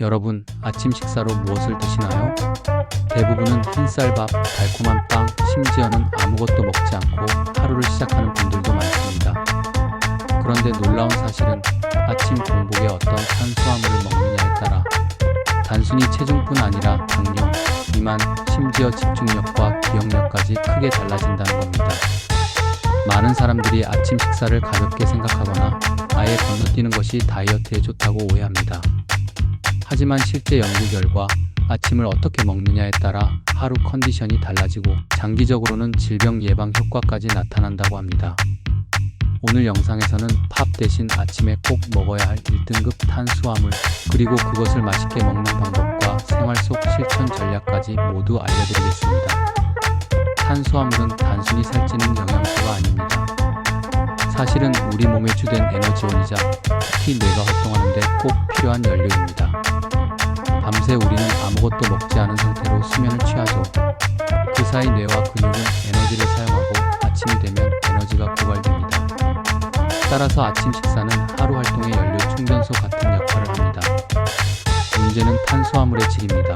여러분, 아침 식사로 무엇을 드시나요? 대부분은 흰쌀밥, 달콤한 빵, 심지어는 아무것도 먹지 않고 하루를 시작하는 분들도 많습니다. 그런데 놀라운 사실은 아침 공복에 어떤 탄수화물을 먹느냐에 따라 단순히 체중뿐 아니라 당뇨, 비만, 심지어 집중력과 기억력까지 크게 달라진다는 겁니다. 많은 사람들이 아침 식사를 가볍게 생각하거나 아예 건너뛰는 것이 다이어트에 좋다고 오해합니다. 하지만 실제 연구 결과 아침을 어떻게 먹느냐에 따라 하루 컨디션이 달라지고 장기적으로는 질병 예방 효과까지 나타난다고 합니다. 오늘 영상에서는 팝 대신 아침에 꼭 먹어야 할 1등급 탄수화물 그리고 그것을 맛있게 먹는 방법과 생활 속 실천 전략까지 모두 알려드리겠습니다. 탄수화물은 단순히 살찌는 영양소가 아닙니다. 사실은 우리 몸의 주된 에너지원이자 특히 뇌가 활동하는데 꼭 필요한 연료입니다. 밤새 우리는 아무것도 먹지 않은 상태로 수면을 취하죠. 그 사이 뇌와 근육은 에너지를 사용하고 아침이 되면 에너지가 고갈됩니다. 따라서 아침 식사는 하루 활동의 연료 충전소 같은 역할을 합니다. 문제는 탄수화물의 질입니다.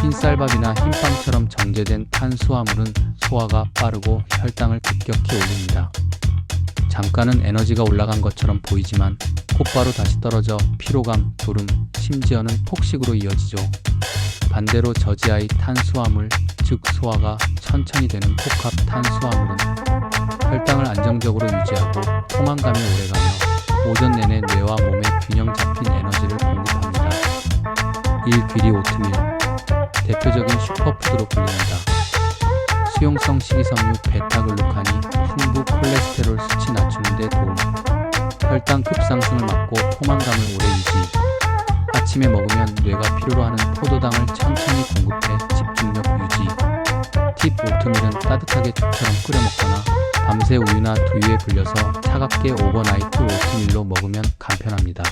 흰쌀밥이나 흰빵처럼 정제된 탄수화물은 소화가 빠르고 혈당을 급격히 올립니다. 잠깐은 에너지가 올라간 것처럼 보이지만 곧바로 다시 떨어져 피로감, 졸음, 심지어는 폭식으로 이어지죠. 반대로 저지하의 탄수화물, 즉 소화가 천천히 되는 복합 탄수화물은 혈당을 안정적으로 유지하고 포만감이 오래가며 오전 내내 뇌와 몸에 균형 잡힌 에너지를 공급합니다. 1. 귀리 오트밀 대표적인 슈퍼푸드로 불립니다. 수용성 식이섬유 베타글루칸이 풍부 콜레스테롤 수치 낮추는 데 도움. 혈당 급상승을 막고 포만감을 오래 유지 아침에 먹으면 뇌가 필요로 하는 포도당을 천천히 공급해 집중력 유지. 팁 오트밀은 따뜻하게 죽처럼 끓여 먹거나 밤새 우유나 두유에 불려서 차갑게 오버나이트 오트밀로 먹으면 간편합니다.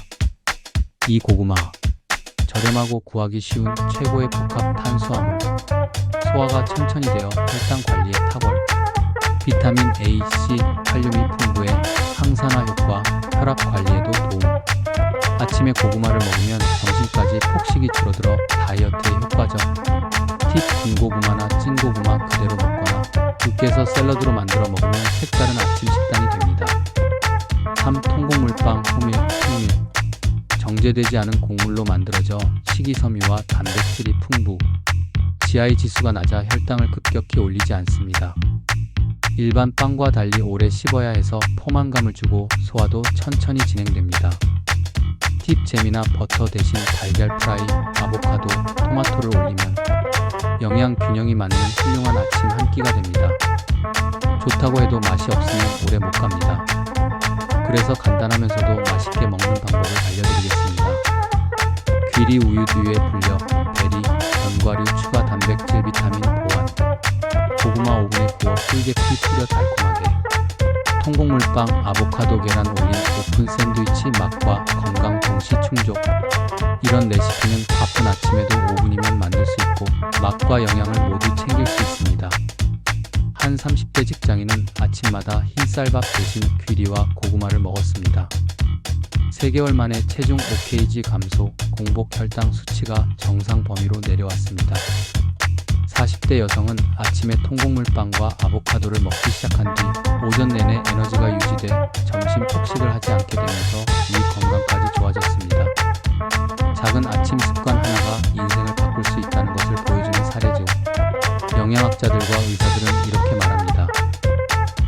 이 고구마. 저렴하고 구하기 쉬운 최고의 복합 탄수화물 소화가 천천히 되어 혈당 관리에 탁월. 비타민 A, C, 칼륨이 풍부해 항산화 효과, 혈압 관리에도 도움. 아침에 고구마를 먹으면 점심까지 폭식이 줄어들어 다이어트에 효과적 팁 군고구마나 찐고구마 그대로 먹거나 으깨서 샐러드로 만들어 먹으면 색다른 아침 식단이 됩니다. 3. 통곡물빵, 호밀, 풍밀. 정제되지 않은 곡물로 만들어져 식이섬유와 단백질이 풍부 GI 지수가 낮아 혈당을 급격히 올리지 않습니다. 일반 빵과 달리 오래 씹어야 해서 포만감을 주고 소화도 천천히 진행됩니다. 팁 잼이나 버터 대신 달걀 프라이, 아보카도, 토마토를 올리면 영양 균형이 맞는 훌륭한 아침 한 끼가 됩니다. 좋다고 해도 맛이 없으면 오래 못 갑니다. 그래서 간단하면서도 맛있게 먹는 방법을 알려드리겠습니다. 귀리 우유 두유에 불려 베리, 견과류 추가 단백질 비타민 보완 고구마 오븐에 구워 꿀계피 뿌려 달콤하게 통곡물빵 아보카도 계란 올린 오픈 샌드위치 맛과 건강 동시 충족 이런 레시피는 바쁜 아침에도 5분이면 만들 수 있고 맛과 영양을 모두 챙길 수 있습니다. 한 30대 직장인은 아침마다 흰쌀밥 대신 귀리와 고구마를 먹었습니다. 3개월 만에 체중 5kg 감소, 공복 혈당 수치가 정상 범위로 내려왔습니다. 40대 여성은 아침에 통곡물빵과 아보카도를 먹기 시작한 뒤 오전 내내 에너지가 유지돼 점심 폭식을 하지 않게 되면서 위 건강까지 좋아졌습니다. 작은 아침 습관 하나가 인생을 바꿀 수 있다는 것을 보여주는 사례죠. 영양학자들과 의사들은 이렇게 말합니다.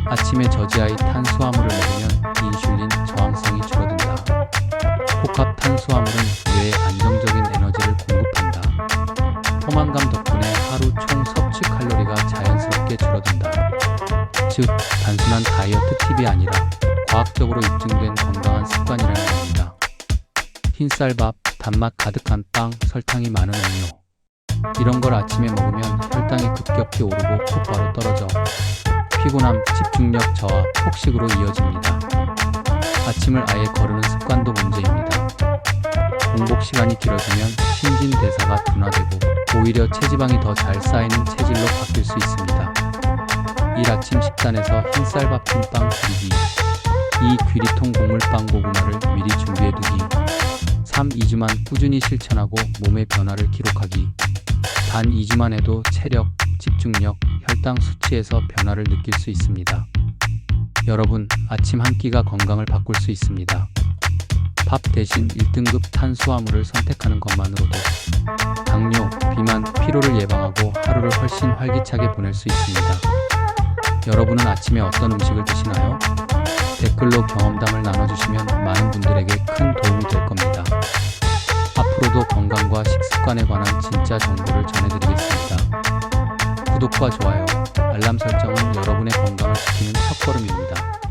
아침에 저지하의 탄수화물을 먹으면 인슐린 저항성이 줄어든다. 복합 탄수화물은 뇌에 안 즉, 단순한 다이어트 팁이 아니라 과학적으로 입증된 건강한 습관이라는 겁니다. 흰쌀밥, 단맛 가득한 빵, 설탕이 많은 음료. 이런 걸 아침에 먹으면 혈당이 급격히 오르고 곧바로 떨어져 피곤함, 집중력 저하, 폭식으로 이어집니다. 아침을 아예 거르는 습관도 문제입니다. 공복 시간이 길어지면 신진 대사가 둔화되고 오히려 체지방이 더 잘 쌓이는 체질로 바뀔 수 있습니다. 1 아침 식단에서 흰쌀밥 흰빵 줄이기 2 귀리통 곡물빵 고구마를 미리 준비해 두기 3, 2주만 꾸준히 실천하고 몸의 변화를 기록하기. 단 2주만 해도 체력, 집중력, 혈당 수치에서 변화를 느낄 수 있습니다. 여러분, 아침 한 끼가 건강을 바꿀 수 있습니다. 밥 대신 1등급 탄수화물을 선택하는 것만으로도 당뇨, 비만, 피로를 예방하고 하루를 훨씬 활기차게 보낼 수 있습니다. 여러분은 아침에 어떤 음식을 드시나요? 댓글로 경험담을 나눠주시면 많은 분들에게 큰 도움이 될 겁니다. 앞으로도 건강과 식습관에 관한 진짜 정보를 전해드리겠습니다. 구독과 좋아요, 알람 설정은 여러분의 건강을 지키는 첫걸음입니다.